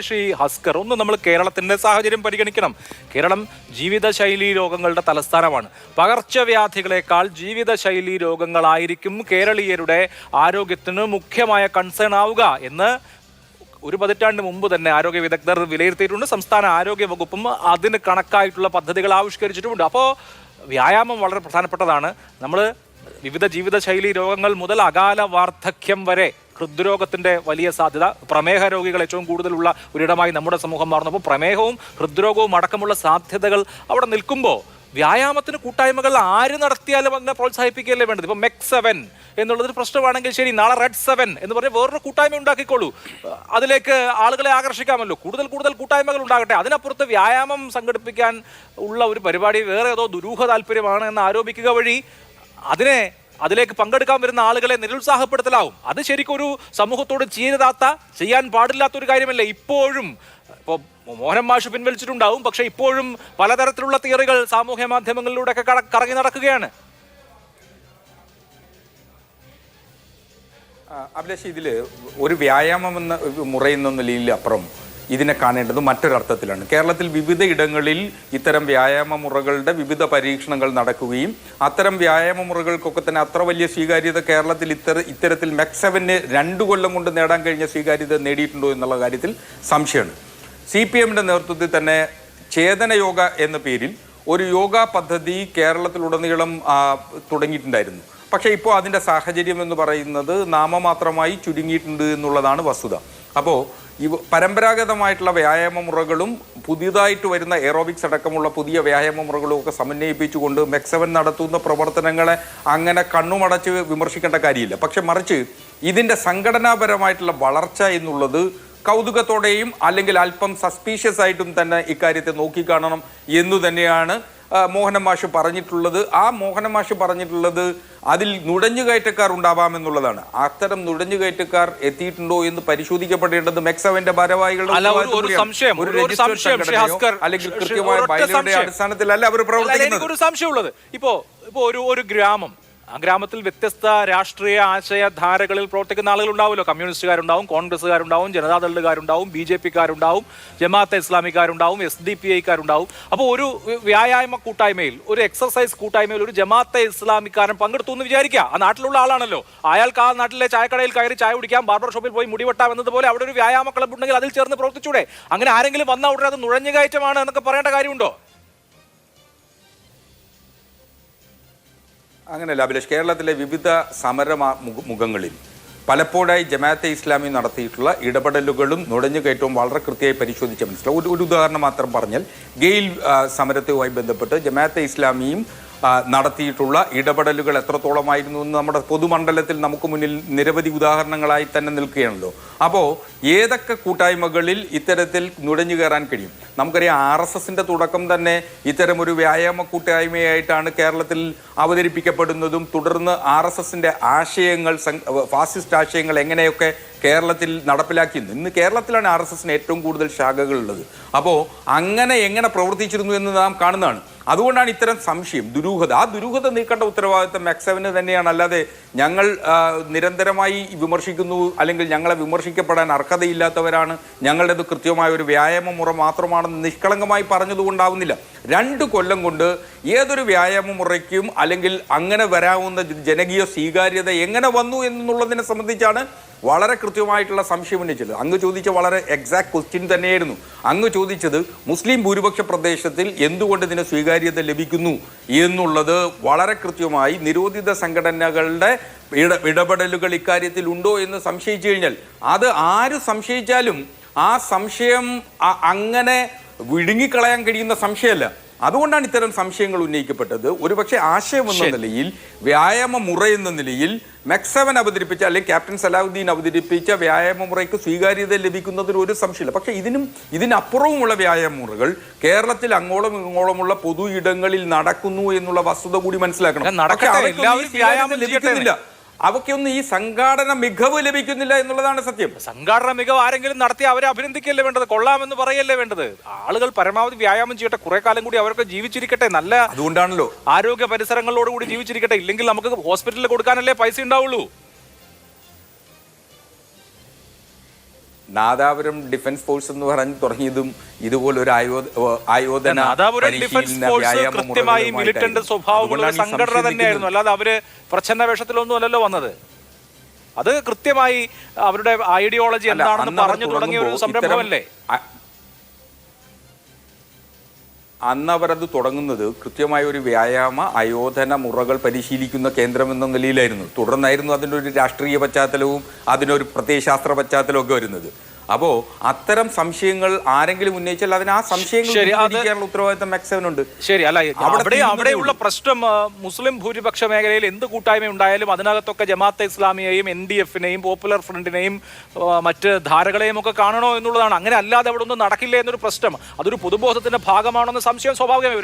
ശ്രീ ഹസ്കർ ഒന്ന് നമ്മൾ കേരളത്തിന്റെ സാഹചര്യം പരിഗണിക്കണം. കേരളം ജീവിതശൈലി രോഗങ്ങളുടെ തലസ്ഥാനമാണ്. പകർച്ചവ്യാധികളെക്കാൾ ജീവിതശൈലി രോഗങ്ങളായിരിക്കും കേരളീയരുടെ ആരോഗ്യത്തിന് മുഖ്യമായ കൺസേൺ ആവുക എന്ന് ഒരു പതിറ്റാണ്ട് മുമ്പ് തന്നെ ആരോഗ്യ വിദഗ്ധർ വിലയിരുത്തിയിട്ടുണ്ട്. സംസ്ഥാന ആരോഗ്യ വകുപ്പും അതിന് കണക്കായിട്ടുള്ള പദ്ധതികൾ ആവിഷ്കരിച്ചിട്ടുമുണ്ട്. അപ്പോൾ വ്യായാമം വളരെ പ്രധാനപ്പെട്ടതാണ്. നമ്മൾ വിവിധ ജീവിതശൈലി രോഗങ്ങൾ മുതൽ അകാല വാർദ്ധക്യം വരെ ഹൃദ്രോഗത്തിന്റെ വലിയ സാധ്യത പ്രമേഹ രോഗികൾ ഏറ്റവും കൂടുതലുള്ള ഒരിടമായി നമ്മുടെ സമൂഹം മാറുന്നപ്പോൾ പ്രമേഹവും ഹൃദ്രോഗവും അടക്കമുള്ള സാധ്യതകൾ അവിടെ നിൽക്കുമ്പോൾ വ്യായാമത്തിന് കൂട്ടായ്മകൾ ആര് നടത്തിയാലും അതിനെ പ്രോത്സാഹിപ്പിക്കുകയല്ലേ വേണ്ടത്? ഇപ്പൊ മെക് സെവൻ എന്നുള്ളതൊരു പ്രശ്നമാണെങ്കിൽ ശരി നാളെ റെഡ് സെവൻ എന്ന് പറഞ്ഞ് വേറൊരു കൂട്ടായ്മ ഉണ്ടാക്കിക്കോളൂ. അതിലേക്ക് ആളുകളെ ആകർഷിക്കാമല്ലോ. കൂടുതൽ കൂടുതൽ കൂട്ടായ്മകൾ ഉണ്ടാകട്ടെ. അതിനപ്പുറത്ത് വ്യായാമം സംഘടിപ്പിക്കാൻ ഉള്ള ഒരു പരിപാടി വേറെ ഏതോ ദുരൂഹ താല്പര്യമാണ് എന്ന് ആരോപിക്കുക വഴി അതിനെ അതിലേക്ക് പങ്കെടുക്കാൻ വരുന്ന ആളുകളെ നിരുത്സാഹപ്പെടുത്തലാവും. അത് ശരിക്കും ഒരു സമൂഹത്തോട് ചീരതാത്ത ചെയ്യാൻ പാടില്ലാത്ത ഒരു കാര്യമല്ല? ഇപ്പോഴും ഇപ്പോൾ മോഹൻ മാഷ് പിൻവലിച്ചിട്ടുണ്ടാവും പക്ഷേ ഇപ്പോഴും പലതരത്തിലുള്ള തിയറികൾ സാമൂഹ്യ മാധ്യമങ്ങളിലൂടെയൊക്കെ കറങ്ങി നടക്കുകയാണ്. അഭിലാഷ് ഇതിൽ ഒരു വ്യായാമം എന്ന മുറയുന്ന നിലയിൽ അപ്പുറം ഇതിനെ കാണേണ്ടത് മറ്റൊരർത്ഥത്തിലാണ്. കേരളത്തിൽ വിവിധ ഇടങ്ങളിൽ ഇത്തരം വ്യായാമ മുറകളുടെ വിവിധ പരീക്ഷണങ്ങൾ നടക്കുകയും അത്തരം വ്യായാമ മുറകൾക്കൊക്കെ തന്നെ അത്ര വലിയ സ്വീകാര്യത കേരളത്തിൽ ഇത്തര ഇത്തരത്തിൽ മെക്സവന് രണ്ടു കൊല്ലം കൊണ്ട് നേടാൻ കഴിഞ്ഞ സ്വീകാര്യത നേടിയിട്ടുണ്ടോ എന്നുള്ള കാര്യത്തിൽ സംശയമാണ്. സി പി എമ്മിന്റെ നേതൃത്വത്തിൽ തന്നെ ചേതന യോഗ എന്ന പേരിൽ ഒരു യോഗ പദ്ധതി കേരളത്തിലുടനീളം തുടങ്ങിയിട്ടുണ്ടായിരുന്നു. പക്ഷേ ഇപ്പോൾ അതിന്റെ സാഹചര്യം എന്ന് പറയുന്നത് നാമമാത്രമായി ചുരുങ്ങിയിട്ടുണ്ട് എന്നുള്ളതാണ് വസ്തുത. അപ്പോൾ ഇവ പരമ്പരാഗതമായിട്ടുള്ള വ്യായാമ മുറകളും പുതിയതായിട്ട് വരുന്ന എറോബിക്സ് അടക്കമുള്ള പുതിയ വ്യായാമ മുറകളും ഒക്കെ സമന്വയിപ്പിച്ചുകൊണ്ട് മെക്സവൻ നടത്തുന്ന പ്രവർത്തനങ്ങളെ അങ്ങനെ കണ്ണുമടച്ച് വിമർശിക്കേണ്ട കാര്യമില്ല. പക്ഷെ മറിച്ച് ഇതിന്റെ സംഘടനാപരമായിട്ടുള്ള വളർച്ച എന്നുള്ളത് കൗതുകത്തോടെയും അല്ലെങ്കിൽ അല്പം സസ്പീഷ്യസ് ആയിട്ടും തന്നെ ഇക്കാര്യത്തെ നോക്കിക്കാണണം എന്നു തന്നെയാണ് മോഹനമാഷ് പറഞ്ഞിട്ടുള്ളത്. ആ മോഹനമാഷ് പറഞ്ഞിട്ടുള്ളത് അതിൽ നുഴഞ്ഞുകയറ്റക്കാർ ഉണ്ടാവാമെന്നുള്ളതാണ് അത്തരം നുഴഞ്ഞുകയറ്റക്കാർ എത്തിയിട്ടുണ്ടോ എന്ന് പരിശോധിക്കപ്പെടേണ്ടത് മെക്സവന്റെ ഭാരവാഹികളുടെ. സംശയം, അല്ലെങ്കിൽ കൃത്യമായ. അടിസ്ഥാനത്തിലല്ല അവർ പ്രവർത്തിക്കുന്നത് സംശയമുള്ളത് ഇപ്പോ ഇപ്പോ ഒരു ഒരു ഗ്രാമം ആ ഗ്രാമത്തിൽ വ്യത്യസ്ത രാഷ്ട്രീയ ആശയധാരകളിൽ പ്രവർത്തിക്കുന്ന ആളുകൾ ഉണ്ടാവുമല്ലോ കമ്മ്യൂണിസ്റ്റുകാരുണ്ടാവും കോൺഗ്രസ്സുകാരുണ്ടാവും ജനതാദളുകാരുണ്ടാവും ബി ജെ പിക്കാരുണ്ടാവും ജമാഅത്തെ ഇസ്ലാമിക്കാരുണ്ടാവും എസ് ഡി പി ഐക്കാരുണ്ടാവും. അപ്പോൾ ഒരു വ്യായാമ കൂട്ടായ്മയിൽ ഒരു എക്സർസൈസ് കൂട്ടായ്മയിൽ ഒരു ജമാഅത്തെ ഇസ്ലാമിക്കാരൻ പങ്കെടുത്തു എന്ന് വിചാരിക്കുക. ആ നാട്ടിലുള്ള ആളാണല്ലോ. അയാൾക്ക് ആ നാട്ടിലെ ചായക്കടയിൽ കയറി ചായ കുടിക്കാം ബാർബർ ഷോപ്പിൽ പോയി മുടിവെട്ടാം എന്നതുപോലെ അവിടെ ഒരു വ്യായാമ ക്ലബ് ഉണ്ടെങ്കിൽ അതിൽ ചേർന്ന് പ്രവർത്തിച്ചൂടെ? അങ്ങനെ ആരെങ്കിലും വന്ന ഉടനെ അത് നുഴഞ്ഞുകയറ്റമാണ് എന്നൊക്കെ പറയേണ്ട കാര്യമുണ്ടോ? അങ്ങനെയല്ല അഭിലാഷ് കേരളത്തിലെ വിവിധ സമര മുഖങ്ങളിൽ പലപ്പോഴായി ജമാഅത്തെ ഇസ്ലാമി നടത്തിയിട്ടുള്ള ഇടപെടലുകളും നുഴഞ്ഞുകയറ്റവും വളരെ കൃത്യമായി പരിശോധിച്ച മനസ്സിലാവും ഒരു ഒരു ഉദാഹരണം മാത്രം പറഞ്ഞാൽ ഗെയിൽ സമരത്തുമായി ബന്ധപ്പെട്ട് ജമാഅത്തെ ഇസ്ലാമിയും നടത്തിയിട്ടുള്ള ഇടപെടലുകൾ എത്രത്തോളമായിരുന്നു എന്ന് നമ്മുടെ പൊതുമണ്ഡലത്തിൽ നമുക്ക് മുന്നിൽ നിരവധി ഉദാഹരണങ്ങളായി തന്നെ നിൽക്കുകയാണല്ലോ. അപ്പോൾ ഏതൊക്കെ കൂട്ടായ്മകളിൽ ഇത്തരത്തിൽ നുഴഞ്ഞു കയറാൻ കഴിയും? നമുക്കറിയാം ആർ എസ് എസിന്റെ തുടക്കം തന്നെ ഇത്തരം ഒരു വ്യായാമ കൂട്ടായ്മയായിട്ടാണ് കേരളത്തിൽ അവതരിപ്പിക്കപ്പെടുന്നതും തുടർന്ന് ആർ എസ് എസിന്റെ ആശയങ്ങൾ ഫാസിസ്റ്റ് ആശയങ്ങൾ എങ്ങനെയൊക്കെ കേരളത്തിൽ നടപ്പിലാക്കിയിരുന്നു. ഇന്ന് കേരളത്തിലാണ് ആർ എസ് എസിന് ഏറ്റവും കൂടുതൽ ശാഖകളുള്ളത്. അപ്പോൾ അങ്ങനെ എങ്ങനെ പ്രവർത്തിച്ചിരുന്നു എന്ന് നാം കാണുന്നതാണ്. അതുകൊണ്ടാണ് ഇത്തരം സംശയം ദുരൂഹത. ആ ദുരൂഹത നീക്കേണ്ട ഉത്തരവാദിത്തം മെക്സവന് തന്നെയാണ്. അല്ലാതെ ഞങ്ങൾ നിരന്തരമായി വിമർശിക്കുന്നു അല്ലെങ്കിൽ ഞങ്ങളെ വിമർശിക്കപ്പെടാൻ അർഹതയില്ലാത്തവരാണ്. ഞങ്ങളുടേത് കൃത്യമായ ഒരു വ്യായാമ മുറ മാത്രമാണെന്ന് നിഷ്കളങ്കമായി പറഞ്ഞതുകൊണ്ടാവുന്നില്ല. രണ്ട് കൊല്ലം കൊണ്ട് ഏതൊരു വ്യായാമ മുറയ്ക്കും അല്ലെങ്കിൽ അങ്ങനെ വരാവുന്ന ജനകീയ സ്വീകാര്യത എങ്ങനെ വന്നു എന്നുള്ളതിനെ സംബന്ധിച്ചാണ് വളരെ കൃത്യമായിട്ടുള്ള സംശയം ഉന്നയിച്ചത് അങ്ങ് ചോദിച്ച വളരെ എക്സാക്ട് ക്വസ്റ്റ്യൻ തന്നെയായിരുന്നു. അങ്ങ് ചോദിച്ചത് മുസ്ലിം ഭൂരിപക്ഷ പ്രദേശത്തിൽ എന്തുകൊണ്ട് ഇതിന് സ്വീകാര്യത ലഭിക്കുന്നു എന്നുള്ളത് വളരെ കൃത്യമായി നിരോധിത സംഘടനകളുടെ ഇട ഇടപെടലുകൾ ഇക്കാര്യത്തിൽ ഉണ്ടോ എന്ന് സംശയിച്ചു കഴിഞ്ഞാൽ അത് ആര് സംശയിച്ചാലും ആ സംശയം അങ്ങനെ വിഴുങ്ങിക്കളയാൻ കഴിയുന്ന സംശയമല്ല. അതുകൊണ്ടാണ് ഇത്തരം സംശയങ്ങൾ ഉന്നയിക്കപ്പെട്ടത്. ഒരുപക്ഷെ ആശയം എന്ന നിലയിൽ വ്യായാമ മുറ എന്ന നിലയിൽ മെക്സവൻ അവതരിപ്പിച്ച അല്ലെങ്കിൽ ക്യാപ്റ്റൻ സലാഹുദ്ദീൻ അവതരിപ്പിച്ച വ്യായാമ മുറയ്ക്ക് സ്വീകാര്യത ലഭിക്കുന്നതിന് ഒരു സംശയമില്ല പക്ഷേ ഇതിനും ഇതിനപ്പുറവുമുള്ള വ്യായാമ മുറകൾ കേരളത്തിൽ അങ്ങോളം ഇങ്ങോളമുള്ള പൊതു ഇടങ്ങളിൽ നടക്കുന്നു എന്നുള്ള വസ്തുത കൂടി മനസ്സിലാക്കണം. പക്ഷേ അവയ്ക്കൊന്നും ഈ സംഘാടന മികവ് ലഭിക്കുന്നില്ല എന്നുള്ളതാണ് സത്യം. സംഘാടന മികവ് ആരെങ്കിലും നടത്തി അവരെ അഭിനന്ദിക്കല്ലേ വേണ്ടത്? കൊള്ളാമെന്ന് പറയല്ലേ വേണ്ടത്? ആളുകൾ പരമാവധി വ്യായാമം ചെയ്യട്ടെ. കുറെ കാലം കൂടി അവരൊക്കെ ജീവിച്ചിരിക്കട്ടെ. നല്ല അതുകൊണ്ടാണല്ലോ. ആരോഗ്യ പരിസരങ്ങളോടുകൂടി ജീവിച്ചിരിക്കട്ടെ. ഇല്ലെങ്കിൽ നമുക്ക് ഹോസ്പിറ്റലിൽ കൊടുക്കാനല്ലേ പൈസ ഉണ്ടാവുള്ളൂ. നാദാപുരം ഡിഫൻസ് ഫോഴ്സ് എന്ന് പറഞ്ഞ് തുടങ്ങിയതും ഇതുപോലൊരു ആയോ ആയോധന ഡിഫൻസ് ഫോഴ്സ് കൃത്യമായി മിലിറ്റന്റ് സ്വഭാവമുള്ള സംഘടന തന്നെയായിരുന്നു. അല്ലാതെ അവർ പ്രച്ഛന്ന വേഷത്തിലൊന്നും അല്ലല്ലോ വന്നത്. അത് കൃത്യമായി അവരുടെ ഐഡിയോളജി എന്താണെന്ന് പറഞ്ഞു തുടങ്ങിയ ഒരു സംരംഭമല്ലേ? അന്ന് അവരത് തുടങ്ങുന്നത് കൃത്യമായ ഒരു വ്യായാമ അയോധന മുറകൾ പരിശീലിക്കുന്ന കേന്ദ്രം എന്ന നിലയിലായിരുന്നു. തുടർന്നായിരുന്നു അതിന്റെ ഒരു രാഷ്ട്രീയ പശ്ചാത്തലവും അതിനൊരു പ്രത്യയശാസ്ത്ര പശ്ചാത്തലവും ഒക്കെ വരുന്നത്. അപ്പോ അത്തരം സംശയങ്ങൾ ആരെങ്കിലും ഉന്നയിച്ചാൽ അതിന് ആ സംശയങ്ങൾ ഉത്തരവാദിത്തം മാക്സിമനുണ്ട് ശരി അല്ല അവിടെ അവിടെ അവിടെയുള്ള പ്രശ്നം മുസ്ലിം ഭൂരിപക്ഷ മേഖലയിൽ എന്ത് കൂട്ടായ്മ ഉണ്ടായാലും അതിനകത്തൊക്കെ ജമാഅത്തെ ഇസ്ലാമിയെയും എൻ ഡി എഫിനെയും പോപ്പുലർ ഫ്രണ്ടിനെയും മറ്റ് ധാരകളെയും ഒക്കെ കാണണോ എന്നുള്ളതാണ്. അങ്ങനെ അല്ലാതെ അവിടെ ഒന്നും നടക്കില്ല എന്നൊരു പ്രശ്നം. അതൊരു പൊതുബോധത്തിന്റെ എന്ന സംശയം സ്വാഭാവികമായി